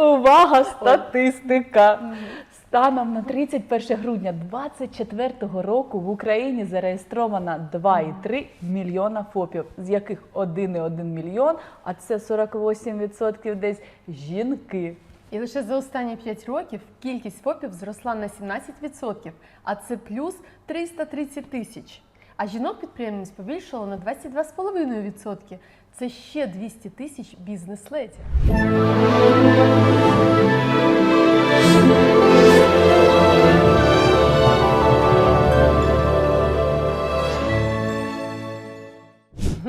Увага, статистика! Станом на 31 грудня 2024 року в Україні зареєстровано 2,3 мільйона ФОПів, з яких 1,1 мільйон, а це 48% десь жінки. І лише за останні 5 років кількість ФОПів зросла на 17%, а це плюс 330 тисяч. А жінок підприємниць побільшало на 22,5%. Це ще 200 тисяч бізнес-леді.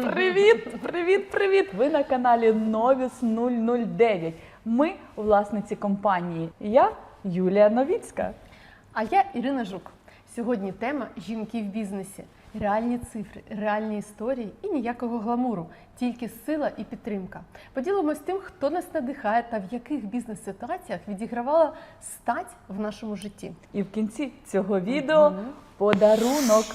Привіт, привіт, привіт! Ви на каналі Novis 009. Ми власниці компанії. Я Юлія Новіцька. А я Ірина Жук. Сьогодні тема жінки в бізнесі. Реальні цифри, реальні історії і ніякого гламуру, тільки сила і підтримка. Поділимось тим, хто нас надихає та в яких бізнес-ситуаціях відігравала стать в нашому житті. І в кінці цього відео подарунок.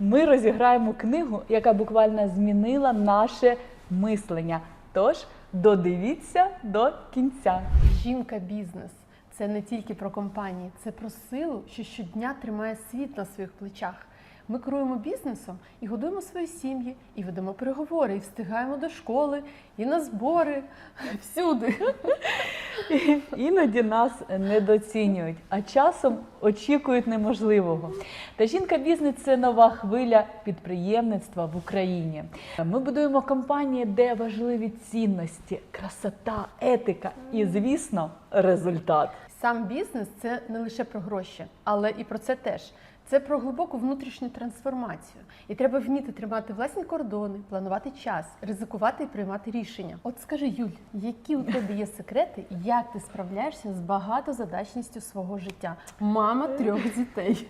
Ми розіграємо книгу, яка буквально змінила наше мислення. Тож додивіться до кінця. Жінка бізнес це не тільки про компанії, це про силу, що щодня тримає світ на своїх плечах. Ми керуємо бізнесом і годуємо свої сім'ї, і ведемо переговори, і встигаємо до школи, і на збори всюди. Іноді нас недоцінюють, а часом очікують неможливого. Та жінка бізнес це нова хвиля підприємництва в Україні. Ми будуємо компанії, де важливі цінності, красота, етика і, звісно, результат. Сам бізнес це не лише про гроші, але і про це теж. Це про глибоку внутрішню трансформацію. І треба вміти тримати власні кордони, планувати час, ризикувати і приймати рішення. От скажи, Юль, які у тебе є секрети, як ти справляєшся з багатозадачністю свого життя? Мама трьох дітей.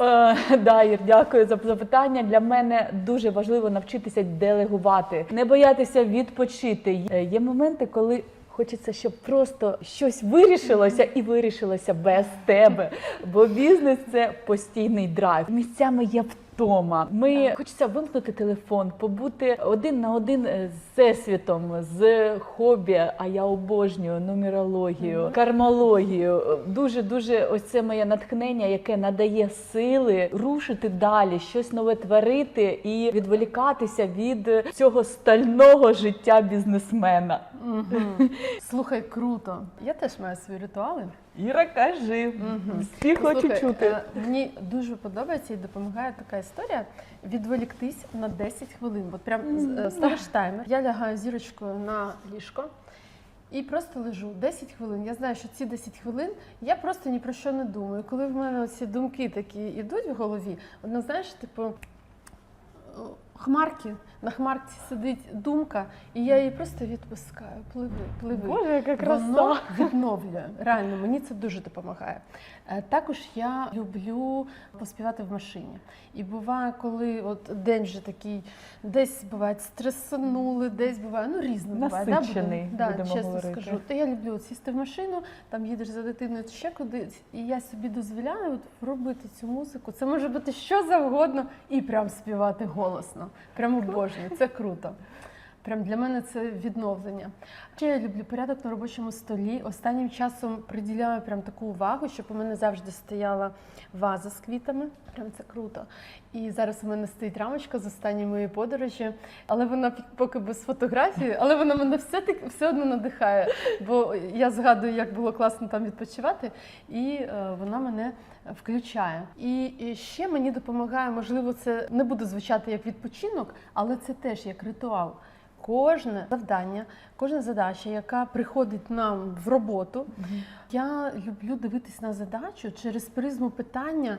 Е, дякую за запитання. Для мене дуже важливо навчитися делегувати, не боятися відпочити. Е, Є моменти, коли. Хочеться, щоб просто щось вирішилося і вирішилося без тебе. Бо бізнес це постійний драйв. Місцями є втома. Ми хочеться вимкнути телефон, побути один на один з всесвітом, з хобі. А я обожнюю нумерологію, кармологію. Дуже дуже ось це моє натхнення, яке надає сили рушити далі, щось нове творити і відволікатися від цього стального життя бізнесмена. Слухай, круто. Я теж маю свої ритуали. Іра, кажи, всі хочуть Слухай, чути. е, Мені дуже подобається і допомагає така історія відволіктись на 10 хвилин. От прям е, ставиш таймер. Я лягаю зірочкою на ліжко. І просто лежу 10 хвилин. Я знаю, що ці 10 хвилин я просто ні про що не думаю. Коли в мене ці думки такі йдуть в голові, одна знаєш, типу хмарки, на хмарці сидить думка, і я її просто відпускаю. Пливи, пливи. Боже, яка краса. Воно відновлює. Реально, мені це дуже допомагає. Е, Також я люблю поспівати в машині. І буває, коли от день вже такий, десь буває стресанули, десь буває, ну різно буває. Да, будемо чесно говорити. скажу. То я люблю от сісти в машину, там їдеш за дитиною ще кудись, і я собі дозволяю от робити цю музику. Це може бути що завгодно, і прям співати голосно. Прям обожнюю. Це круто. Прям для мене це відновлення. Ще я люблю порядок на робочому столі. Останнім часом приділяю прям таку увагу, щоб у мене завжди стояла ваза з квітами. Прям це круто. І зараз у мене стоїть рамочка з останньої моєї подорожі, але вона поки без фотографії, але вона мене все таки все одно надихає. Бо я згадую, як було класно там відпочивати, і е, вона мене включає. І ще мені допомагає, можливо, це не буде звучати як відпочинок, але це теж як ритуал. Кожне завдання, кожна задача, яка приходить нам в роботу, я люблю дивитись на задачу через призму питання,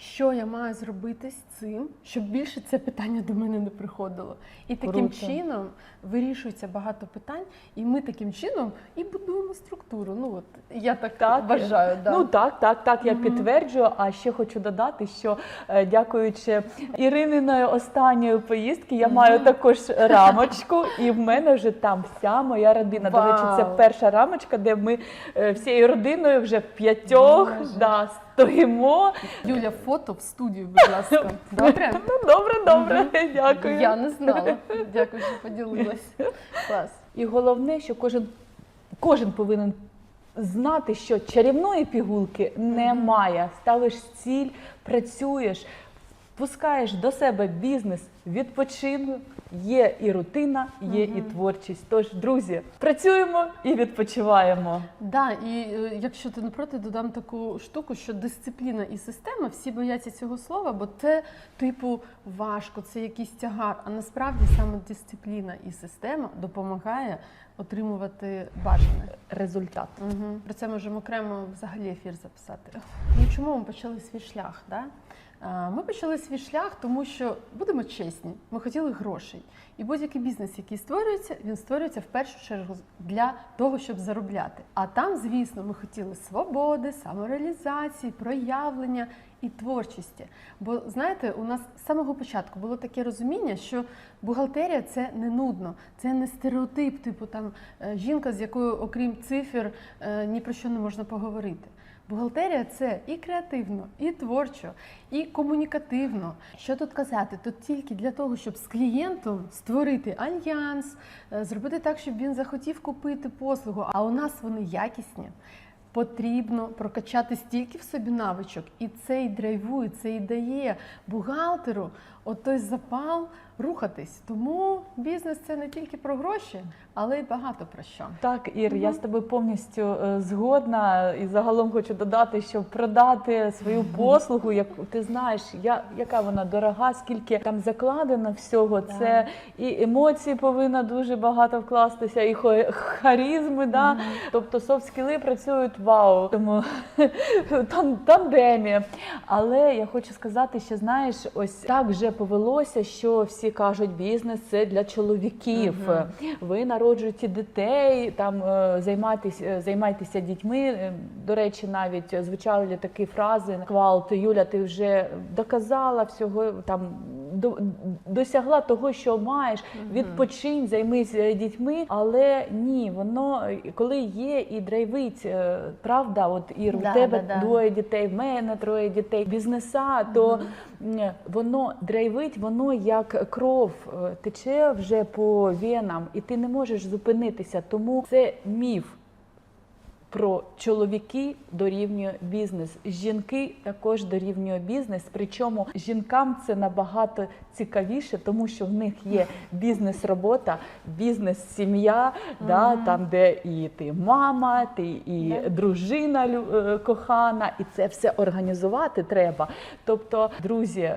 що я маю зробити з цим, щоб більше це питання до мене не приходило. І таким Круто. чином вирішується багато питань, і ми таким чином і будуємо структуру. Ну от я так, Так, вважаю. Да. Ну так, так, так, я підтверджую. А ще хочу додати, що е, дякуючи Ірининої останньої поїздки, я маю також рамочку, і в мене вже там вся моя родина. До речі, це перша рамочка, де ми е, всією родиною вже в п'ятьох да, стоїмо. Юля, фото в студію, будь ласка. Добре? Ну добре, добре, дякую. Я не знала. Дякую, що поділилась. Клас. І головне, що кожен кожен повинен знати, що чарівної пігулки немає. Ставиш ціль, працюєш, пускаєш до себе бізнес, відпочинок. Є і рутина, є і творчість. Тож, друзі, працюємо і відпочиваємо. Да, і е, якщо ти не проти, додам таку штуку, що дисципліна і система всі бояться цього слова, бо це типу важко, це якийсь тягар. А насправді саме дисципліна і система допомагає отримувати бажане. Результат. Угу. Про це можемо окремо взагалі ефір записати. Ну чому ми почали свій шлях? Да? Ми почали свій шлях, тому що будемо чесні, ми хотіли грошей. І будь-який бізнес, який створюється, він створюється в першу чергу для того, щоб заробляти. А там, звісно, ми хотіли свободи, самореалізації, проявлення і творчості. Бо знаєте, у нас з самого початку було таке розуміння, що бухгалтерія це не нудно, це не стереотип, типу там е, жінка, з якою, окрім цифр, е, ні про що не можна поговорити. Бухгалтерія це і креативно, і творчо, і комунікативно. Що тут казати? Тут тільки для того, щоб з клієнтом створити альянс, е, зробити так, щоб він захотів купити послугу. А у нас вони якісні. Потрібно прокачати стільки в собі навичок, і це і драйвує, це і дає бухгалтеру от той запал рухатись. Тому бізнес це не тільки про гроші, але й багато про що. Так, Ір, я з тобою повністю е, згодна. І загалом хочу додати, що продати свою послугу, як ти знаєш, я, яка вона дорога, скільки там закладено всього. Це і емоції повинна дуже багато вкластися, і харізми, да? тобто софт-скіли працюють вау. Тому там тандемі. Але я хочу сказати, що знаєш, ось так вже повелося, що всі кажуть, бізнес це для чоловіків. Ви народжуєте дітей, там е, займайтесь, е, займайтеся дітьми. Е, До речі, навіть звучали такі фрази квалт, Юля, ти вже доказала всього там. до- Досягла того, що маєш, відпочинь, займись дітьми, але ні, воно коли є і драйвить, правда, от Ір, Да, у тебе да, да. двоє дітей, в мене троє дітей, бізнеса, то м, воно драйвить, воно як кров е, тече вже по венам, і ти не можеш зупинитися. Тому це міф. Про чоловіки дорівнює бізнес, жінки також дорівнює бізнес. Причому жінкам це набагато цікавіше, тому що в них є бізнес-робота, бізнес-сім'я, да, там, де і ти мама, ти і дружина е, кохана, і це все організувати треба. Тобто, друзі.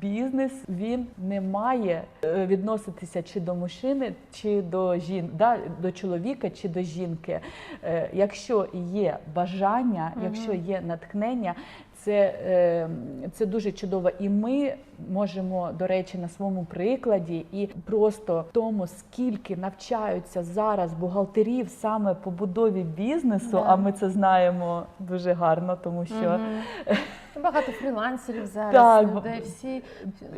Бізнес він не має е, відноситися чи до мужчини, чи до жін, да, до чоловіка, чи до жінки. Е, Якщо є бажання, якщо є натхнення, це, е, це дуже чудово. І ми можемо, до речі, на своєму прикладі і просто тому, скільки навчаються зараз бухгалтерів саме по будові бізнесу, Да. а ми це знаємо дуже гарно, тому що Мгм. Багато фрілансерів зараз, Так, людей, всі,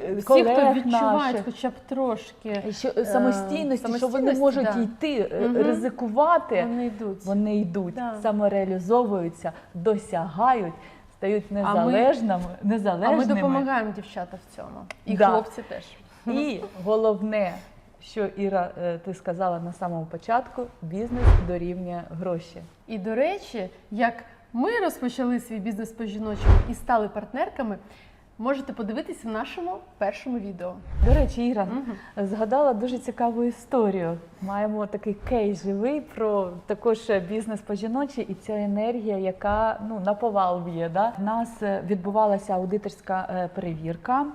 е, всі хто відчувають наших. хоча б трошки, що самостійності, що вони можуть да. йти, е, Мгм. ризикувати, вони йдуть. вони йдуть, Да. самореалізовуються, досягають, стають ми- незалежними, А ми незалежними. допомагаємо дівчата в цьому. І Да. хлопці теж. І головне, що Іра, е, ти сказала на самому початку, бізнес дорівнює гроші. І до речі, як ми розпочали свій бізнес по жіночому і стали партнерками, можете подивитися в нашому першому відео. До речі, Іра угу. згадала дуже цікаву історію. Маємо такий кейс живий про також бізнес по жіночі, і ця енергія, яка ну на повал б'є. Да? У нас е, відбувалася аудиторська е, перевірка.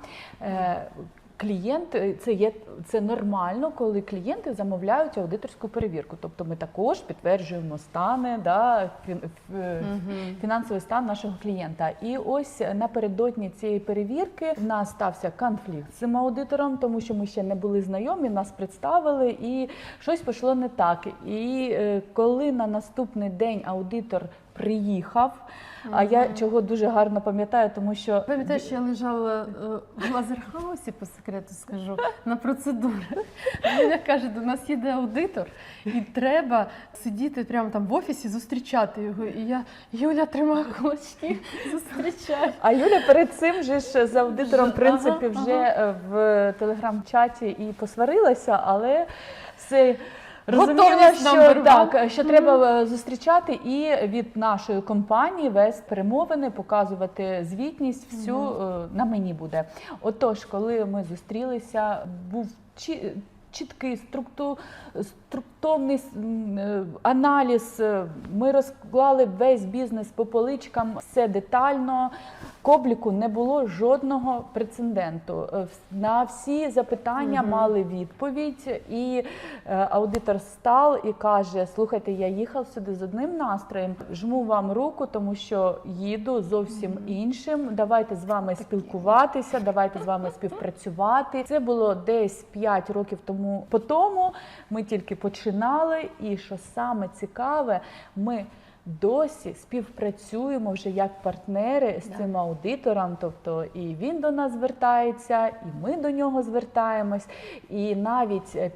Клієнт е, це є це нормально, коли клієнти замовляють аудиторську перевірку. Тобто ми також підтверджуємо стани, да, е, фінансовий стан нашого клієнта. І ось напередодні цієї перевірки в нас стався конфлікт з цим аудитором, тому що ми ще не були знайомі, нас представили, і щось пішло не так. І е, коли на наступний день аудитор приїхав, а я чого дуже гарно пам'ятаю, тому що Пам'ятаєш, я лежала е, в лазерхаусі, по секрету скажу, на процедурах. Мене каже, до нас їде аудитор, і треба сидіти прямо там в офісі, зустрічати його. І я Юля тримаю кулачки, зустрічаю. А Юля перед цим же ж з аудитором, в принципі, вже е, в телеграм-чаті і посварилася, але все Розуміла, Готовність що number one. так, що треба е, зустрічати і від нашої компанії вести перемовини, показувати звітність. Всю е, на мені буде. Отож, коли ми зустрілися, був чі- чіткий структу, структурний е, аналіз. е, Ми розклали весь бізнес по поличкам, все детально. К обліку не було жодного прецеденту. Е, На всі запитання Мгм. мали відповідь, і аудитор став і каже: Слухайте, я їхав сюди з одним настроєм, жму вам руку, тому що їду зовсім іншим. Давайте з вами спілкуватися, давайте з вами співпрацювати. Це було десь 5 років тому. По тому ми тільки починали, і що саме цікаве, ми. Досі співпрацюємо вже як партнери з Да. цим аудитором. Тобто і він до нас звертається, і ми до нього звертаємось. І навіть е,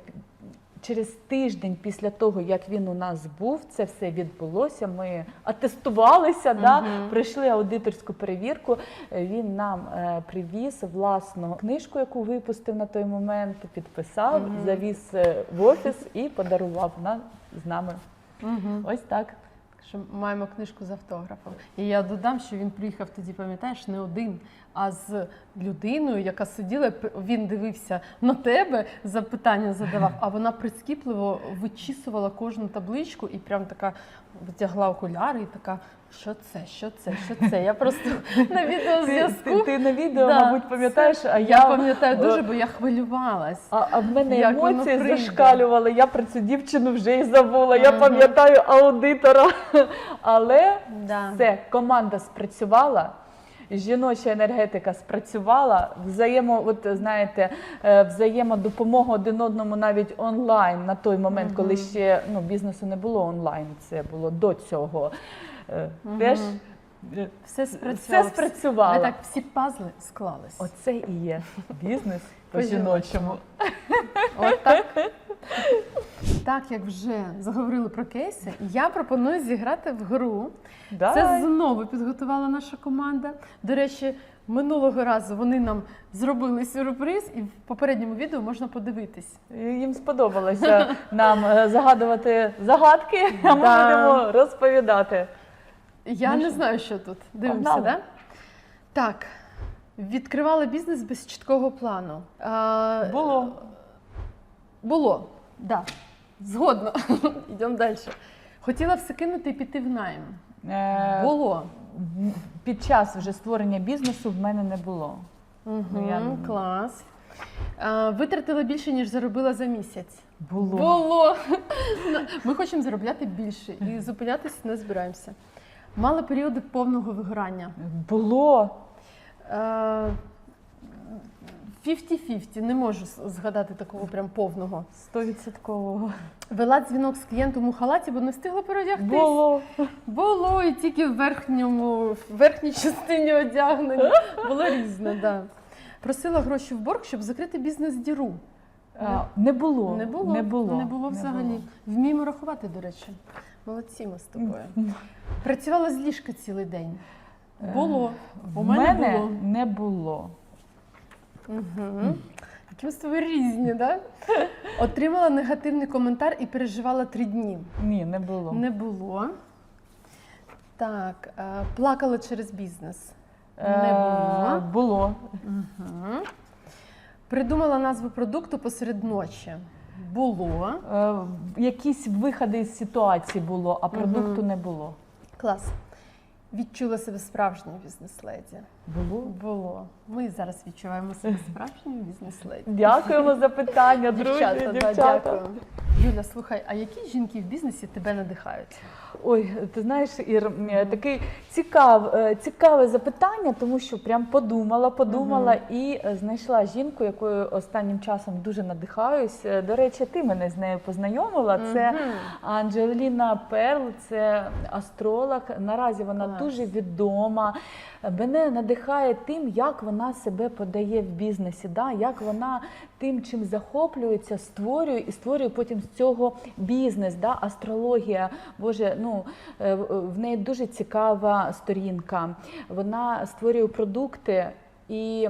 через тиждень після того, як він у нас був, це все відбулося. Ми атестувалися, да, пройшли аудиторську перевірку. Е, Він нам е, привіз власну книжку, яку випустив на той момент, підписав, угу. завіз е, в офіс і подарував на, з нами. Угу. Ось так. Що маємо книжку з автографом. І я додам, що він приїхав тоді, пам'ятаєш, не один, а з людиною, яка сиділа, він дивився на тебе, запитання задавав, а вона прискіпливо вичісувала кожну табличку і прям така витягла окуляри і така. Що це? Що це? Що це? Я просто на Ти, ти, відеозв'язку. ти на відео, Да, мабуть, пам'ятаєш, а Я я пам'ятаю дуже, бо я хвилювалась. А, а в мене Як воно емоції прийде. зашкалювали. Я про цю дівчину вже й забула. Я Мгм. пам'ятаю аудитора. Але Да. все, команда спрацювала. Жіноча енергетика спрацювала, взаємо, от знаєте, е, взаємодопомога один одному навіть онлайн на той момент, коли ще ну, бізнесу не було онлайн, це було до цього. Е, Мгм. Теж е, Все спрацювало. все спрацювало. Так всі пазли склались. Оце і є бізнес по По-жіночому. От так. Так як вже заговорили про кейси, я пропоную зіграти в гру. Це знову підготувала наша команда. До речі, минулого разу вони нам зробили сюрприз, і в попередньому відео можна подивитись. Їм сподобалося нам е, загадувати загадки, а ми Да. будемо розповідати. Я Ну не знаю, що тут. Дивимося, Погнали. да? Так. Відкривали бізнес без чіткого плану. А, Було. Було, так. Да. Згодно. Йдемо далі. Хотіла все кинути і піти в найм. Е, Було. Під час вже створення бізнесу в мене не було. Угу, я- Клас. А, витратила більше, ніж заробила за місяць. Було. Було. Ми хочемо заробляти більше і зупинятися не збираємося. Мали періоди повного вигорання. Було. Е, 50-50, не можу згадати такого прям повного. Стовідсотково. Вела дзвінок з клієнтом у халаті, бо не встигла переодягтись. Було. Було і тільки в верхньому, в верхній частині одягнення. Було різне, да. Просила гроші в борг, щоб закрити бізнес-діру. А, Не було. Не було. Не було. Не було взагалі. Вміємо рахувати, до речі. Молодці ми з тобою. Працювала з ліжка цілий день. Було. У В мене, мене було. не було. Угу. Які ми з тобою різні, да? Отримала негативний коментар і переживала три дні. Ні, не було. Не було. Так, е, плакала через бізнес. Е, Не було. Було. Угу. Придумала назву продукту посеред ночі. Було. Е, Якісь виходи з ситуації було, а продукту угу. не було. Клас. Відчула себе справжньою бізнес-леді. Було. Було. Ми зараз відчуваємо себе справжньою бізнес-леді. Дякуємо за питання, друзі, Дівчата, дівчата. да, дякую. Юля, слухай, а які жінки в бізнесі тебе надихають? Ой, ти знаєш, Ір, м, такий цікав, е, цікаве запитання, тому що прям подумала, подумала і е, знайшла жінку, якою останнім часом дуже надихаюсь. Е, До речі, ти мене з нею познайомила. Це Мгм. Анджеліна Перл, це астролог. Наразі вона Клас. дуже відома. Мене надихає тим, як вона себе подає в бізнесі, да? як вона тим, чим захоплюється, створює і створює потім з цього бізнес, да? астрологія. Боже, ну е, в неї дуже цікава сторінка. Вона створює продукти. І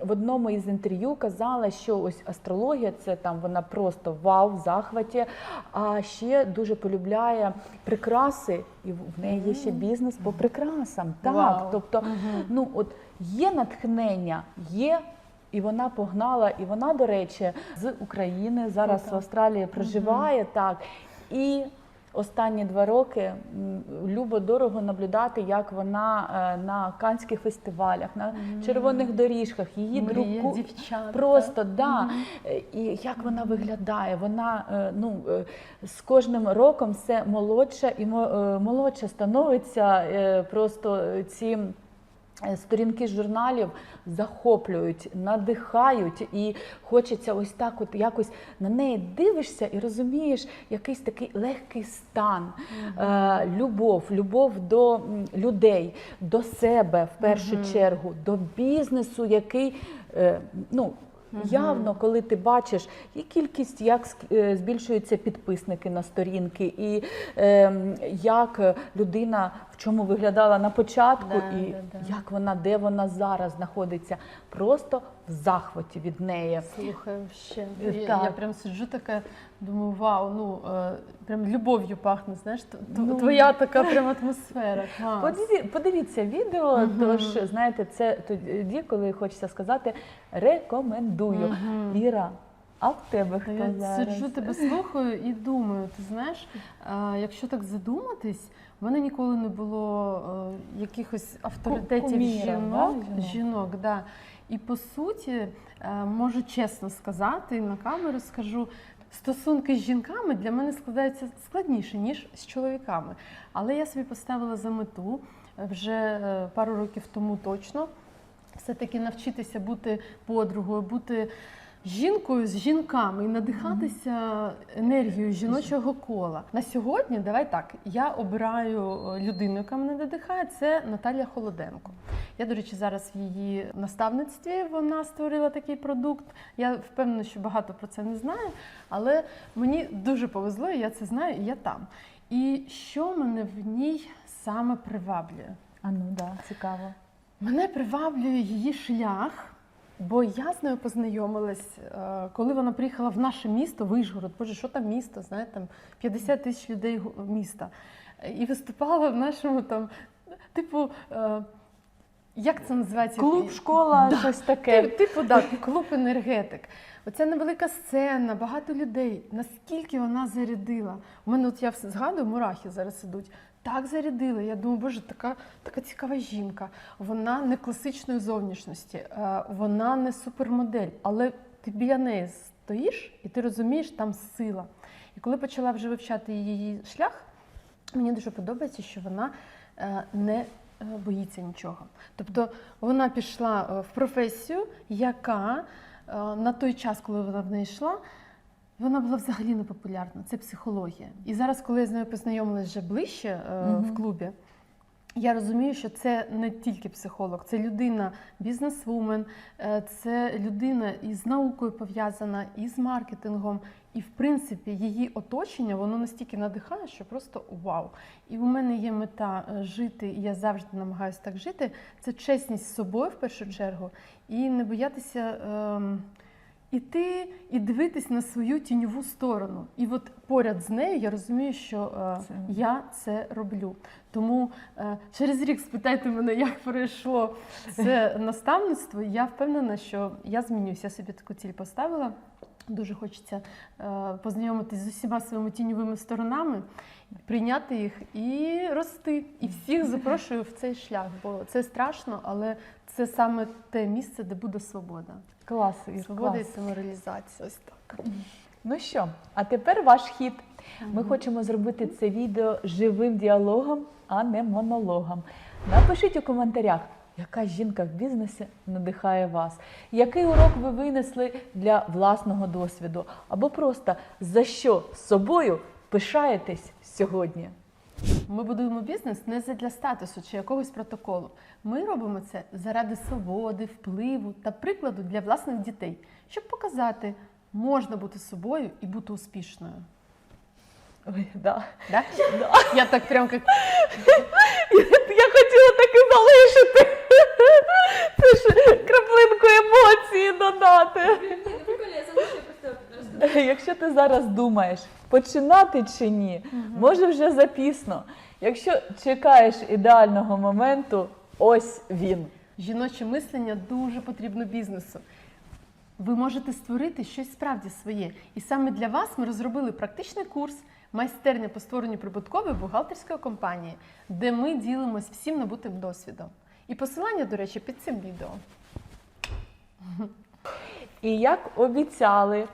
в одному із інтерв'ю казала, що ось астрологія це там вона просто вау, в захваті. А ще дуже полюбляє прикраси, і в неї є ще бізнес по прикрасам. Так, Вау. тобто, ну от є натхнення, є. І вона погнала, і вона, до речі, з України зараз Круто. в Австралії проживає так. І останні два роки любо дорого наблюдати, як вона е, на канських фестивалях, на червоних доріжках, її друку просто да. І як вона виглядає? Вона е, ну е, з кожним роком все молодша і мо- молодша становиться. Просто ці. Е, Сторінки журналів захоплюють, надихають, і хочеться ось так, от якось на неї дивишся і розумієш якийсь такий легкий стан, е, любов, любов до людей, до себе в першу чергу, до бізнесу, який е, ну. Явно, коли ти бачиш і кількість, як збільшуються підписники на сторінки, і е, як людина чому виглядала на початку, Да, і да, да. як вона, де вона зараз знаходиться, просто в захваті від неї. Слухаю ще. Е, Я, я прям сиджу така, думаю, вау, ну е, прям любов'ю пахне, знаєш, Ну. твоя така прям атмосфера. Подиві- Подивіться відео, Мгм. тож знаєте, це тоді, коли хочеться сказати, рекомендую. Мгм. Іра, а в тебе хто Я зараз? сиджу, тебе слухаю і думаю, ти знаєш, якщо так задуматись, в мене ніколи не було е, якихось авторитетів куміра, жінок, да, жінок? да. І по суті, е, можу чесно сказати, на камеру скажу. Стосунки з жінками для мене складаються складніше, ніж з чоловіками. Але я собі поставила за мету е, вже е, пару років тому точно все-таки навчитися бути подругою, бути жінкою з жінками і надихатися енергією жіночого кола. На сьогодні, давай так, я обираю е, людину, яка мене надихає, це Наталія Холоденко. Я, до речі, зараз в її наставництві вона створила такий продукт. Я впевнена, що багато про це не знаю, але мені дуже повезло, і я це знаю, і я там. І що мене в ній саме приваблює? А ну да, цікаво. Мене приваблює її шлях, бо я з нею познайомилась, е, коли вона приїхала в наше місто, Вишгород. Боже, що там місто? Знаєте, там 50 тисяч людей міста. І виступала в нашому там, типу, е, як це називається? Клуб, школа, Да. щось таке. Типу, да, клуб енергетик. Оця невелика сцена, багато людей. Наскільки вона зарядила? У мене от я згадую, мурахи зараз ідуть. Так зарядила. Я думаю, боже, така, така цікава жінка. Вона не класичної зовнішності, е, вона не супермодель, але ти біля неї стоїш і ти розумієш, там сила. І коли почала вже вивчати її шлях, Мені дуже подобається, що вона е, не е, боїться нічого. Тобто вона пішла в професію, яка на той час, коли вона в неї йшла, вона була взагалі не популярна. Це психологія. І зараз, коли я з нею познайомилася вже ближче е, Мгм. в клубі, я розумію, що це не тільки психолог, це людина, бізнесвумен, е, це людина із наукою пов'язана, і з маркетингом. І в принципі її оточення воно настільки надихає, що просто вау. І у мене є мета е, жити, і я завжди намагаюся так жити. Це чесність з собою в першу чергу, і не боятися ем, іти і дивитись на свою тіньову сторону. І от поряд з нею я розумію, що е, Це- я це роблю. Тому е, через рік спитайте мене, як пройшло це наставництво. Я впевнена, що я змінюся. Я собі таку ціль поставила. Дуже хочеться е, познайомитись з усіма своїми тіньовими сторонами, прийняти їх і рости. І всіх запрошую в цей шлях, бо це страшно, але це саме те місце, де буде свобода. Клас, Ір, Свобода і клас. самореалізація. Ось так. Ну що, а тепер ваш хід. Ми хочемо зробити це відео живим діалогом, а не монологом. Напишіть у коментарях, яка жінка в бізнесі надихає вас, який урок ви винесли для власного досвіду, або просто за що собою пишаєтесь сьогодні. Ми будуємо бізнес не для статусу чи якогось протоколу. Ми робимо це заради свободи, впливу та прикладу для власних дітей, щоб показати, можна бути собою і бути успішною. Ой, да. Да? Да. Я так прям як Я хотіла так і залишити. Це лише краплинку емоції додати. Якщо ти зараз думаєш, починати чи ні, може вже запісно. Якщо чекаєш ідеального моменту, ось він. Жіноче мислення дуже потрібно бізнесу. Ви можете створити щось справді своє. І саме для вас ми розробили практичний курс майстерня по створенню прибуткової бухгалтерської компанії, де ми ділимось всім набутим досвідом. І посилання, до речі, під цим відео. І як обіцяли,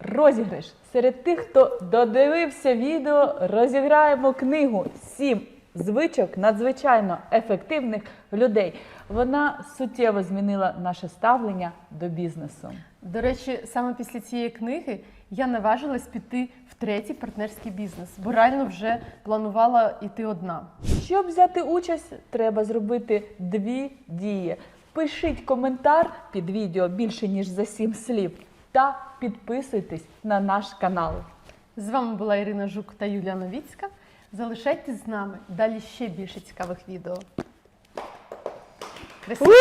розіграш серед тих, хто додивився відео, розіграємо книгу «Сім звичок надзвичайно ефективних людей. Вона суттєво змінила наше ставлення до бізнесу. До речі, саме після цієї книги я наважилась піти в третій партнерський бізнес, бо реально вже планувала йти одна. Щоб взяти участь, треба зробити дві дії. Пишіть коментар під відео більше ніж за сім слів та підписуйтесь на наш канал. З вами була Ірина Жук та Юлія Новіцька. Залишайтесь з нами. Далі ще більше цікавих відео. Красиво!